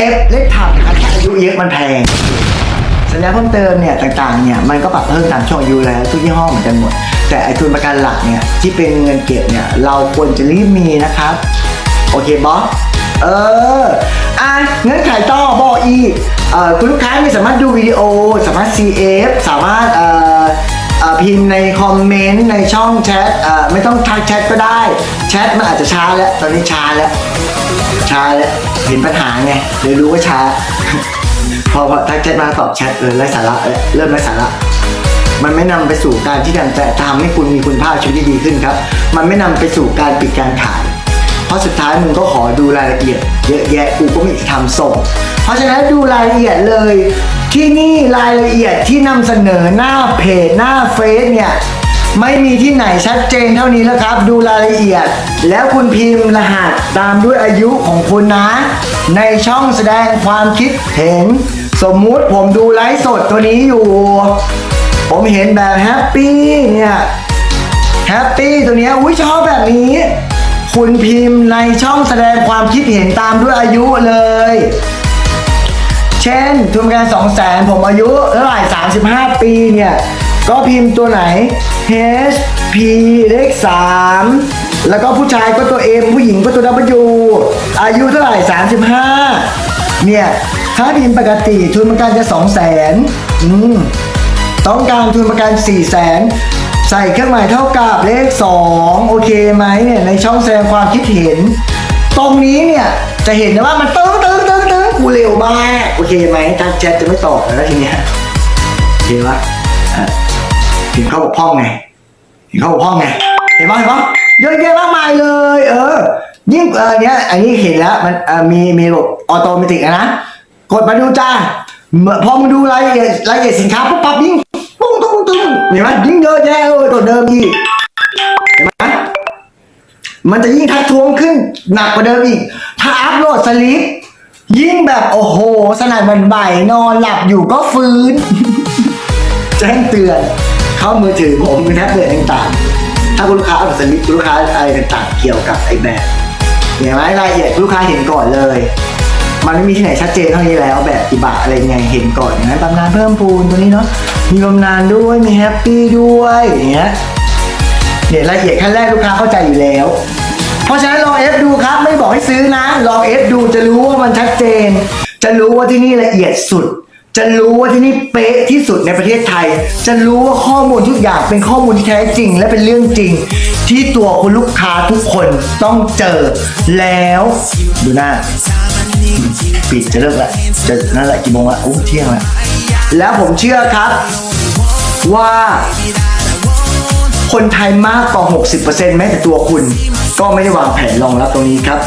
เอฟเล็กถับนะครับถ้าอายุเยอะมันแพง สัญญาเพิ่มเติมเนี่ยต่างๆเนี่ยมันก็ปรับเพิ่มตามช่วงอายุแล้วทุกยี่ห้อเหมือนกันหมด แต่ไอทุนประกันหลักเนี่ยที่เป็นเงินเก็บเนี่ยเราควรจะรีบมีนะครับ โอเคบอสเอออะเงื่อนไขต่อบอกอีกเอ่อคุณลูกค้าไม่สามารถดูวิดีโอ สามารถ CF สามารถเอ่อ พิมพ์ในคอมเมนต์ในช่องแชทเอ่อไม่ต้องทักแชทก็ได้ แชทมันอาจจะช้าแล้ว ตอนนี้ช้าแล้ว ช้าแล้วเห็นปัญหาไงเลยรู้ว่าช้า พอพอทักแชทมาตอบแชทเออไร้สาระเออเริ่มไร้สาระมันไม่นำไปสู่การที่จะทำให้คุณมีคุณภาพชีวิตที่ดีขึ้นครับ มันไม่นำไปสู่การปิดการขาย เพราะสุดท้ายมึงก็ขอดูรายละเอียดเยอะแยะกูก็ไม่อยากทำส่ง เพราะฉะนั้นดูรายละเอียดเลยที่นี่รายละเอียดที่นำเสนอหน้าเพจหน้าเฟซเนี่ยไม่มีที่ไหนชัดเจนเท่านี้แล้วครับ ดูรายละเอียด แล้วคุณพิมพ์รหัสตามด้วยอายุของคุณนะ ในช่องแสดงความคิดเห็น สมมุติผมดูไลฟ์สดตัวนี้อยู่ ผมเห็นแบบแฮปปี้เนี่ยแฮปปี้ตัวเนี้ยอุ้ยชอบแบบนี้ คุณพิมพ์ในช่องแสดงความคิดเห็นตามด้วยอายุเลย เช่นทุนประกัน2 0 0 0 0 0ผมอายุเท่าไหร่35 ปีเนี่ย ก็พิมพ์ตัวไหน H P เลข3แล้วก็ผู้ชายก็ตัว M ผู้หญิงก็ตัว W อายุเท่าไหร่ 35 เนี่ย ถ้าพิมพ์ปกติทุนประกันจะ 2 0 0 0 0 0อืมต้องการทุนประกัน4 0 0แสน ใส่เครื่องหมายเท่ากับเลข 2 โอเคไหมเนี่ยในช่องแสดงความคิดเห็น ตรงนี้เนี่ยจะเห็นนะว่ามันตึ้งตึ้งตึ้งตึ้งกูเร็วมากโอเคไหมทักแชทจะไม่ตอบแล้วทีเนี้ยโอเคปะอะเห็นเขาบอกพ่องไงเห็นเขาบอกพ่องไงเห็นปะเห็นปะเยอะแยะมากมายเลย เออยิ่งเออเนี้ยอันนี้เห็นแล้วมันมีมีระบบออโตเมติกนะกดมาดูจ้าพอมึงดูรายละเอียดรายละเอียดสินค้าปุ๊บปั๊บยิ่ง เห็นไหมยิ่งเยอะแยะเลยตัวาเดิมอีกเห็นไหมมันจะยิ่งทักท้วงขึ้นหนักกว่าเดิมอีก ถ้าอัพโหลดสลิปยิ่งแบบโอ้โห สนั่นหวันไหวนอนหลับอยู่ก็ฟื้น แจ้งเตือน เข้ามือถือผมมือแท็บเล็ตต่างๆ ถ้าคุณลูกค้าเอาสลิปคุณลูกค้าอะไรต่างๆ เกี่ยวกับไอ้แบบเห็นไหมรายละเอียดลูกค้าเห็นก่อนเลย มันไม่มีที่ไหนชัดเจนเท่านี้แล้วแบบกี่บาทอะไรไงเห็นก่อนอย่างนั้นบำนาญเพิ่มพูนตัวนี้เนาะมีบำนาญด้วยมีแฮปปี้ด้วยอย่างเงี้ยเนี่ยรายละเอียดขั้นแรกลูกค้าเข้าใจอยู่แล้ว เพราะฉะนั้นลองเอฟดูครับไม่บอกให้ซื้อนะลองเอฟดูจะรู้ว่ามันชัดเจน จะรู้ว่าที่นี่ละเอียดสุด จะรู้ว่าที่นี่เป๊ะที่สุดในประเทศไทย จะรู้ว่าข้อมูลทุกอย่างเป็นข้อมูลที่แท้จริง และเป็นเรื่องจริง ที่ตัวคุณลูกค้าทุกคนต้องเจอแล้วดูหน้า ปิดจะเลิกละจะนั่นแหละกี่โมงละโอ้เที่ยงละแล้วผมเชื่อครับ ว่าคนไทยมากกว่า 60%แม้แต่ตัวคุณ ก็ไม่ได้วางแผนรองรับตรงนี้ครับ